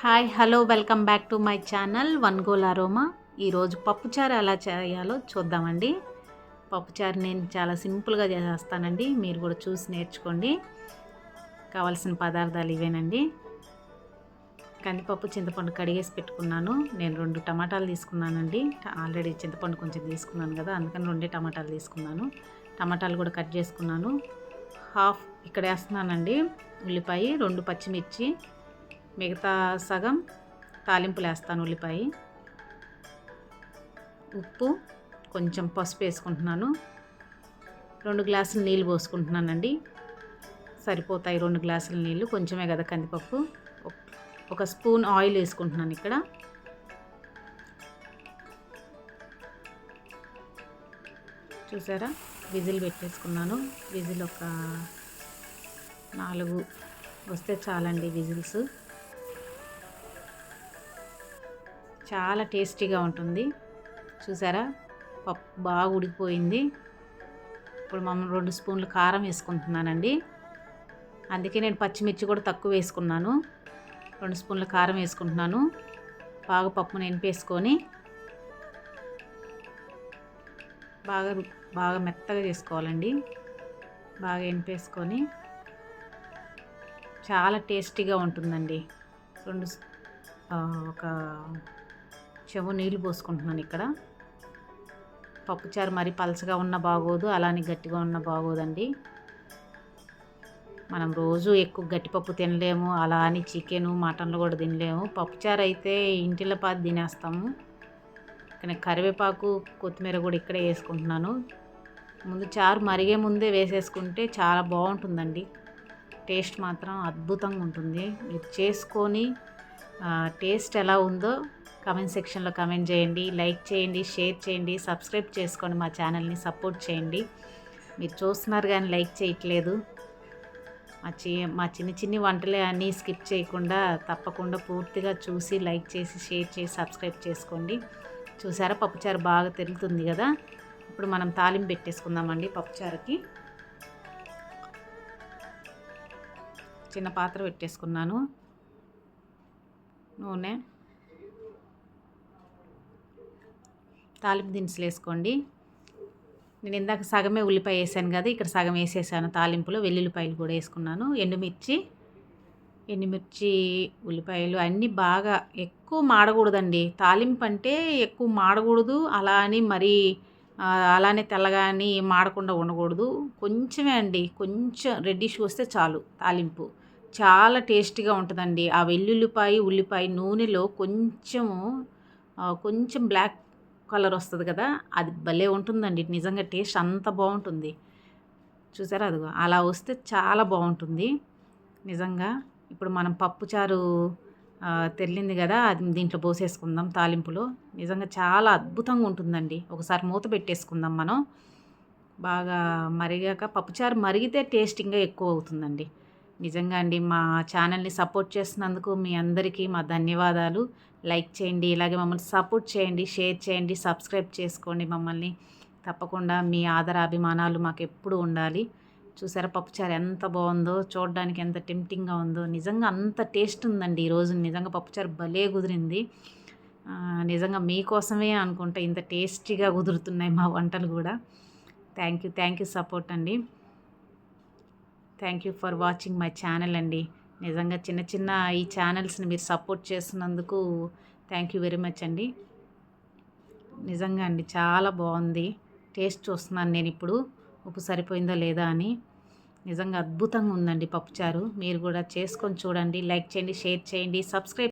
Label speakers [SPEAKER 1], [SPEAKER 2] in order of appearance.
[SPEAKER 1] Hi hello welcome back to my channel one goal aroma. ఈరోజు పప్పుచారు ఎలా చేయాలో చూద్దామండి. పప్పుచారు నేను చాలా సింపుల్గా చేస్తానండి మీరు కూడా చూసి నేర్చుకోండి. కావాల్సిన పదార్థాలు ఇవేనండి. కందిపప్పు చింతపండు కడిగేసి పెట్టుకున్నాను. నేను రెండు టమాటాలు తీసుకున్నానండి. ఆల్రెడీ చింతపండు కొంచెం తీసుకున్నాను కదా అందుకని రెండే టమాటాలు తీసుకున్నాను. టమాటాలు కూడా కట్ చేసుకున్నాను. హాఫ్ ఇక్కడ వేస్తున్నానండి ఉల్లిపాయ రెండు పచ్చిమిర్చి మిగతా సగం తాలింపులు వేస్తాను ఉల్లిపాయ. ఉప్పు కొంచెం పసుపు వేసుకుంటున్నాను. రెండు గ్లాసులు నీళ్ళు పోసుకుంటున్నానండి. సరిపోతాయి రెండు గ్లాసుల నీళ్ళు కొంచెమే కదా కందిపప్పు. ఒక స్పూన్ ఆయిల్ వేసుకుంటున్నాను ఇక్కడ. చూసారా? విజిల్ పెట్టేసుకున్నాను. విజిల్ ఒక నాలుగు వస్తే చాలండి విజిల్స్. చాలా టేస్టీగా ఉంటుంది. చూసారా? పప్పు బాగా ఉడికిపోయింది. ఇప్పుడు మనం రెండు స్పూన్లు కారం వేసుకుంటున్నానండి. అందుకే నేను పచ్చిమిర్చి కూడా తక్కువ వేసుకున్నాను. రెండు స్పూన్ల కారం వేసుకుంటున్నాను. బాగా పప్పును ఎనిపేసుకొని బాగా బాగా మెత్తగా చేసుకోవాలండి. బాగా ఎనిపేసుకొని చాలా టేస్టీగా ఉంటుందండి. రెండు ఒక చెవు నీళ్ళు పోసుకుంటున్నాను ఇక్కడ. పప్పుచారు మరి పలసగా ఉన్న బాగోదు అలానే గట్టిగా ఉన్న బాగోదండి. మనం రోజు ఎక్కువ గట్టిపప్పు తినలేము అలా అని చికెను మటన్లు కూడా తినలేము. పప్పుచారు అయితే ఇంటిలో పాతి తినేస్తాము. కానీ కరివేపాకు కొత్తిమీర కూడా ఇక్కడే వేసుకుంటున్నాను. ముందు చారు మరిగే ముందే వేసేసుకుంటే చాలా బాగుంటుందండి. టేస్ట్ మాత్రం అద్భుతంగా ఉంటుంది. మీరు చేసుకొని టేస్ట్ ఎలా ఉందో కమెంట్ సెక్షన్లో కమెంట్ చేయండి లైక్ చేయండి షేర్ చేయండి సబ్స్క్రైబ్ చేసుకోండి మా ఛానల్ని సపోర్ట్ చేయండి. మీరు చూస్తున్నారు కానీ లైక్ చేయట్లేదు. మా చి మా చిన్న చిన్ని వంటలే అన్నీ స్కిప్ చేయకుండా తప్పకుండా పూర్తిగా చూసి లైక్ చేసి షేర్ చేసి సబ్స్క్రైబ్ చేసుకోండి. చూసారా పప్పుచారు బాగా తెలుతుంది కదా? ఇప్పుడు మనం తాలింపు పెట్టేసుకుందామండి పప్పుచారుకి. చిన్న పాత్ర పెట్టేసుకున్నాను. నూనె. తాలింపు దినుసులు వేసుకోండి. నేను ఇందాక సగమే ఉల్లిపాయ వేసాను కదా ఇక్కడ సగం వేసేసాను తాలింపులో. వెల్లుల్లిపాయలు కూడా వేసుకున్నాను. ఎండుమిర్చి ఎండుమిర్చి ఉల్లిపాయలు అన్నీ బాగా ఎక్కువ మాడకూడదండి. తాలింపు అంటే ఎక్కువ మాడకూడదు అలా అని మరీ అలానే తెల్లగాని మాడకుండా ఉండకూడదు. కొంచెమే అండి కొంచెం రెడ్డిష్ వస్తే చాలు తాలింపు. చాలా టేస్టీగా ఉంటుందండి. ఆ వెల్లుల్లిపాయ ఉల్లిపాయ నూనెలో కొంచెము కొంచెం బ్లాక్ కలర్ వస్తుంది కదా అది భలే ఉంటుందండి. నిజంగా టేస్ట్ అంత బాగుంటుంది. చూసారా అదిగో అలా వస్తే చాలా బాగుంటుంది. నిజంగా ఇప్పుడు మనం పప్పుచారు తెల్లింది కదా అది దీంట్లో పోసేసుకుందాం తాలింపులో. నిజంగా చాలా అద్భుతంగా ఉంటుందండి. ఒకసారి మూత పెట్టేసుకుందాం మనం. బాగా మరిగాక పప్పుచారు మరిగితే టేస్ట్ ఇంకా ఎక్కువ అవుతుందండి. నిజంగా అండి మా ఛానల్ని సపోర్ట్ చేసినందుకు మీ అందరికీ మా ధన్యవాదాలు. లైక్ చేయండి ఇలాగే మమ్మల్ని సపోర్ట్ చేయండి షేర్ చేయండి సబ్స్క్రైబ్ చేసుకోండి మమ్మల్ని. తప్పకుండా మీ ఆదర అభిమానాలు మాకు ఎప్పుడు ఉండాలి. చూసారా పప్పుచారు ఎంత బాగుందో చూడడానికి ఎంత టెంప్టింగ్గా ఉందో. నిజంగా అంత టేస్ట్ ఉందండి ఈరోజు నిజంగా పప్పుచారు భలే కుదిరింది. నిజంగా మీకోసమే అనుకుంటా ఇంత టేస్టీగా కుదురుతున్నాయి మా వంటలు కూడా. Thank you thank you support అండి. Thank you for watching my channel అండి. నిజంగా చిన్న చిన్న ఈ ఛానల్స్ని మీరు సపోర్ట్ చేస్తున్నందుకు థ్యాంక్ యూ వెరీ మచ్ అండి. నిజంగా అండి చాలా బాగుంది. టేస్ట్ చూస్తున్నాను నేను ఇప్పుడు. ఉప్పు సరిపోయిందా లేదా అని. నిజంగా అద్భుతంగా ఉందండి పప్పుచారు. మీరు కూడా చేసుకొని చూడండి లైక్ చేయండి షేర్ చేయండి సబ్స్క్రైబ్